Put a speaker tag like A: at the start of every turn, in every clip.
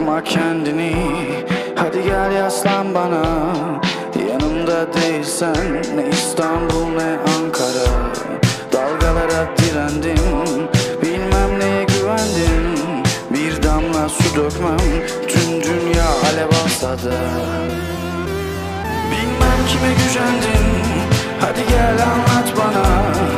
A: Bırakma kendini. Hadi gel yaslan bana. Yanımda değilsen Ne İstanbul ne Ankara. Dalgalara direndim. Bilmem neye güvendim. Bir damla su dökmem. Tüm dünya alev alsa da Bilmem kime gücendin Hadi gel anlat bana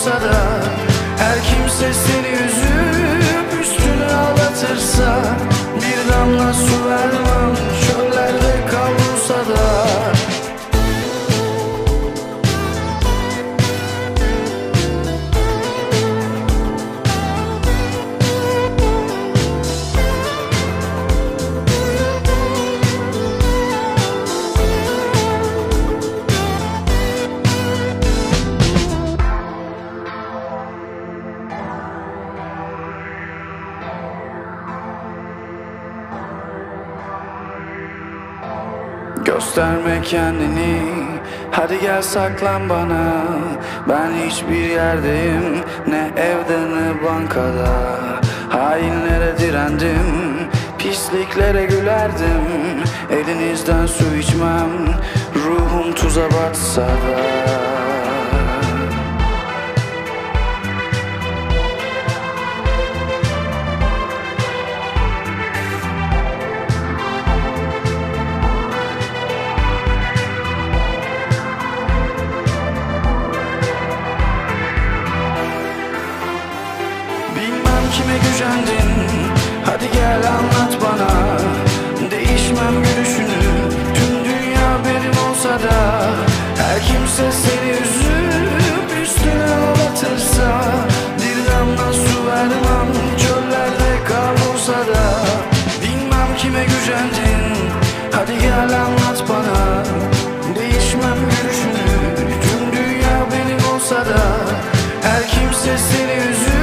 A: olsa da Her kimse seni üzüp Üstüne ağlatırsa Bir damla su vermem Gösterme kendini. Hadi gel saklan bana. Ben hiçbir yerdeyim. Ne evde ne bankada. Hainlere direndim. Pisliklere gülerdim. Elinizden su içmem. Ruhum tuza batsa da kime gücendin. Hadi gel anlat bana. Değişmem gülüşünü. Tüm dünya benim olsa da Her kimse seni üzüp Üstüne ağlatırsa Bir damla su vermem Çöllerde kavrulsa da. Bilmem kime gücendin. Hadi gel anlat bana. Değişmem gülüşünü. Tüm dünya benim olsa da Her kimse seni üzüp